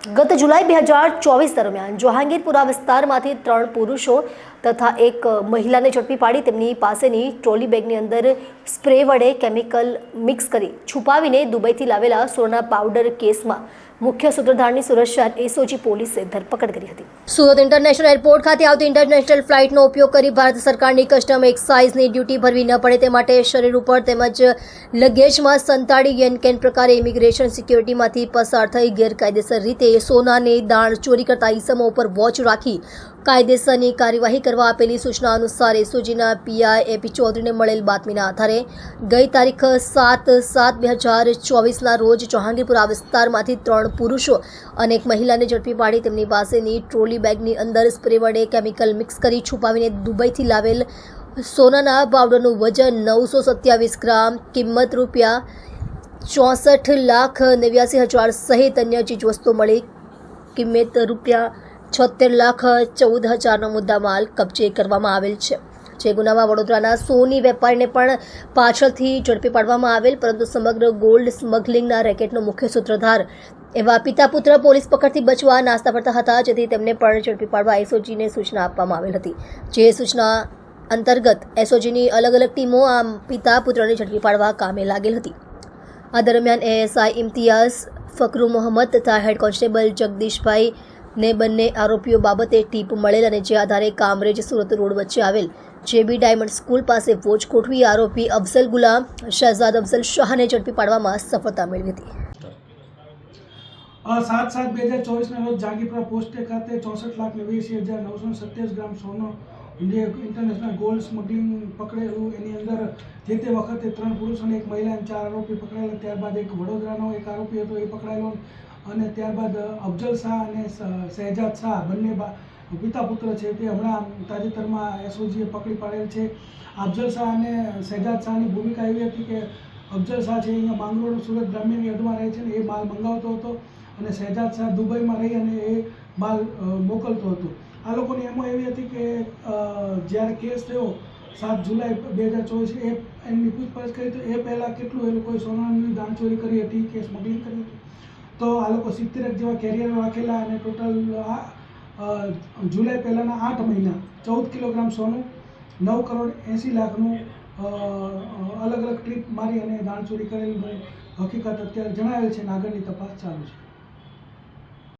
ગત જુલાઈ બે હજાર ચોવીસ દરમિયાન જહાંગીરપુરા વિસ્તારમાંથી ત્રણ પુરુષો તથા એક મહિલાને ઝડપી પાડી તેમની પાસેની ટ્રોલી બેગની અંદર સ્પ્રે વડે કેમિકલ મિક્સ કરી છુપાવીને દુબઈથી લાવેલા સોના પાવડર કેસમાં મુખ્ય સૂત્રધારની સુરત શહેર એસઓજી પોલીસે ધરપકડ કરી હતી. સુરત ઇન્ટરનેશનલ એરપોર્ટ ખાતે આવતી ઇન્ટરનેશનલ ફ્લાઇટનો ઉપયોગ કરી ભારત સરકારની કસ્ટમ એક્સાઇઝની ડ્યુટી ભરવી ન પડે તે માટે શરીર ઉપર તેમજ લગેજમાં સંતાડી યેનકેન પ્રકારે ઇમિગ્રેશન સિક્યોરિટીમાંથી પસાર થઈ ગેરકાયદેસર રીતે સોનાને દાણ ચોરી કરતા ઈસમો ઉપર વોચ રાખી કાયદેસરની કાર્યવાહી કરવા આપેલી સૂચના અનુસાર એસઓજીના પીઆઈ એપી ચૌધરીને મળેલ બાતમીના આધારે ગઈ તારીખ સાત સાત બે હજાર ચોવીસના રોજ જહાંગીરપુરા વિસ્તારમાંથી ત્રણ પુરુષો અને એક મહિલાને ઝડપી પાડી તેમની પાસેની ટ્રોલી બેગની અંદર સ્પ્રે વડે કેમિકલ મિક્સ કરી છુપાવીને દુબઈથી લાવેલ સોનાના પાવડરનું વજન નવસો સત્યાવીસ ગ્રામ, કિંમત રૂપિયા ચોસઠ લાખ નેવ્યાસી હજાર સહિત અન્ય ચીજવસ્તુઓ મળી. કિંમત રૂપિયા છોતેર લાખ ચૌદ હજારનો મુદ્દામાલ કબજે કરવામાં આવેલ છે. જે ગુનામાં વડોદરાના સોની વેપારીને પણ પાછળથી ઝડપી પાડવામાં આવેલ, પરંતુ સમગ્ર ગોલ્ડ સ્મગલિંગના રેકેટનો મુખ્ય સૂત્રધાર એવા પિતા પુત્ર પોલીસ પકડથી બચવા નાસ્તા પડતા હતા, જેથી તેમને પણ ઝડપી પાડવા એસઓજીને સૂચના આપવામાં આવેલ હતી. જે સૂચના અંતર્ગત એસઓજીની અલગ અલગ ટીમો આ પિતા પુત્રને ઝડપી પાડવા કામે લાગેલ હતી. આ દરમિયાન એએસઆઈ ઇમ્તિયાઝ ફકરુ મોહમ્મદ તથા હેડ કોન્સ્ટેબલ જગદીશભાઈ ને બંને આરોપીઓ બાબતે ટીપ મળેલ અને જે આધારે કામરેજ સુરત રોડ વચ્ચે આવેલ જેબી ડાયમંડ સ્કૂલ પાસે વોચ ગોઠવી આરોપી અફઝલ ગુલામ શહેજાદ અફઝલ શાહને ઝડપી પાડવામાં સફળતા મેળવી હતી. સાત સાત બે હજાર ચોવીસના રોજ જાગીપુરા પોસ્ટે ખાતે ચોસઠ લાખ નેવ્યાસી હજાર નવસો સત્યાવીસ ગ્રામ સોનો ઇન્ટરનેશનલ ગોલ્ડ સ્મગલિંગ પકડેલું. એની અંદર જે તે વખતે ત્રણ પુરુષ અને એક મહિલા અને ચાર આરોપી પકડાયેલા. ત્યારબાદ એક વડોદરાનો એક આરોપી હતો, એ પકડાયેલો. અને ત્યારબાદ અફજલ શાહ અને શહેજાદ શાહ બંને પિતા પુત્ર છે તે હમણાં તાજેતરમાં એસઓજીએ પકડી પાડેલ છે. અફજલ શાહ અને શહેજાદ શાહની ભૂમિકા એવી હતી કે અફજલ શાહ છે અહીંયા માંગરોળ સુરત ગ્રામ્યની યાર્ડમાં રહે છે ને એ માલ મંગાવતો હતો અને શહેજાદ શાહ દુબઈમાં રહી અને એ માલ મોકલતો હતો. આ લોકોની એમો એવી હતી કે જ્યારે કેસ થયો સાત જુલાઈ બે હજાર ચોવીસ, એ એમની પૂછપરછ કરી તો એ પહેલાં કેટલું એ લોકોએ સોનાની દાણચોરી કરી હતી, કે સ્મગલિંગ કરી હતી? તો આ લોકો સિત્તેરક જેવા કેરિયર રાખેલા અને ટોટલ આ જુલાઈ પહેલાંના આઠ મહિના, ચૌદ કિલોગ્રામ સોનું, નવ કરોડ એંસી લાખનું અલગ અલગ ટ્રીપ મારી અને દાણચોરી કરેલી. હકીકત અત્યારે જણાવેલ છે અને આગળની તપાસ ચાલુ છે.